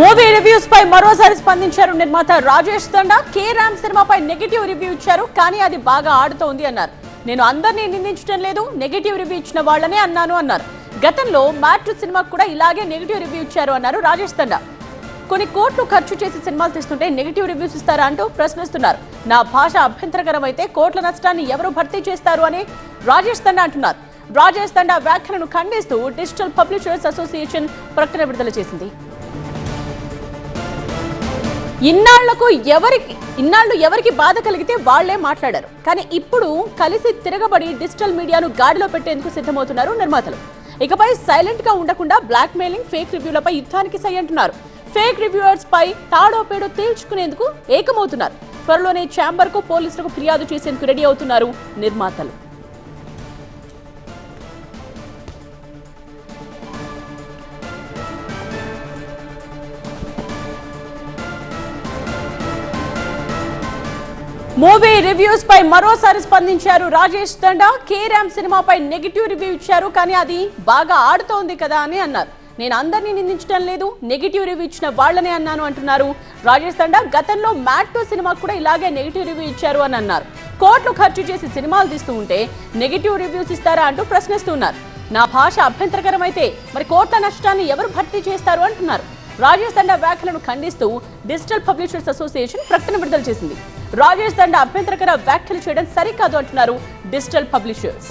Movie reviews పై మరోసారి స్పందించారు నిర్మాత రాజేష్ తండా కే రామ్ సినిమాపై నెగిటివ్ రివ్యూ ఇచ్చారు కానీ అది బాగా ఆడుతోంది అన్నారు. నేను అందరినీ నిందించడం లేదు నెగిటివ్ రివ్యూ ఇచ్చిన వాళ్ళనే అన్నాను అన్నారు. గతంలో మ్యాట్రు సినిమాకు కూడా ఇలాగే నెగిటివ్ రివ్యూ ఇచ్చారు అన్నారు రాజేష్ తండా కొన్ని కోట్లు ఖర్చు చేసి సినిమాలు తీస్తుంటే నెగిటివ్ రివ్యూస్ ఇస్తారా అంటూ ప్రశ్నిస్తున్నారు. నా భాష అభ్యంతరకరం అయితే కోట్ల నష్టాన్ని ఎవరు భర్తీ చేస్తారు అని రాజేష్ తండా అంటున్నారు. రాజేష్ తండా వ్యాఖ్యలను ఖండిస్తూ డిజిటల్ పబ్లిషర్స్ అసోసియేషన్ ప్రకటన విడుదల చేసింది. ఇన్నాళ్ళకు ఎవరికి ఇన్నాళ్ళు ఎవరికి బాధ కలిగితే వాళ్ళే మాట్లాడారు. కానీ ఇప్పుడు కలిసి తిరగబడి డిజిటల్ మీడియాను గాడిలో పెట్టేందుకు సిద్ధమవుతున్నారు నిర్మాతలు. ఇకపై సైలెంట్గా ఉండకుండా బ్లాక్ మెయిలింగ్ ఫేక్ రివ్యూలపై యుద్ధానికి సై అంటున్నారు. ఫేక్ రివ్యూవర్స్ పై తాడో పేడో తేల్చుకునేందుకు ఏకమవుతున్నారు. త్వరలోనే ఛాంబర్కు పోలీసులకు ఫిర్యాదు చేసేందుకు రెడీ అవుతున్నారు నిర్మాతలు. మూవీ రివ్యూస్ పై మరోసారి స్పందించారు రాజేష్ తండా కేరామ్ సినిమాపై నెగిటివ్ రివ్యూ ఇచ్చారు. కానీ అది బాగా ఆడుతోంది కదా అని అన్నారు. నేను అందరినీ నిందించడం లేదు నెగిటివ్ రివ్యూ ఇచ్చిన వాళ్ళనే అన్నాను అంటున్నారు రాజేష్ తండా గతంలో మ్యాట్ టూ సినిమాకు కూడా ఇలాగే నెగిటివ్ రివ్యూ ఇచ్చారు అని అన్నారు. కోట్లు ఖర్చు చేసి సినిమాలు తీస్తూ ఉంటే నెగిటివ్ రివ్యూస్ ఇస్తారా అంటూ ప్రశ్నిస్తున్నారు. నా భాష అభ్యంతరకరం అయితే మరి కోట్ల నష్టాన్ని ఎవరు భర్తీ చేస్తారు అంటున్నారు. రాజేష్ తండా వ్యాఖ్యలను ఖండిస్తూ డిజిటల్ పబ్లిషర్స్ అసోసియేషన్ ప్రకటన విడుదల చేసింది. రాజేష్ దండ అభ్యంతరకర వ్యాఖ్యలు చేయడం సరికాదు అంటున్నారు డిజిటల్ పబ్లిషర్స్.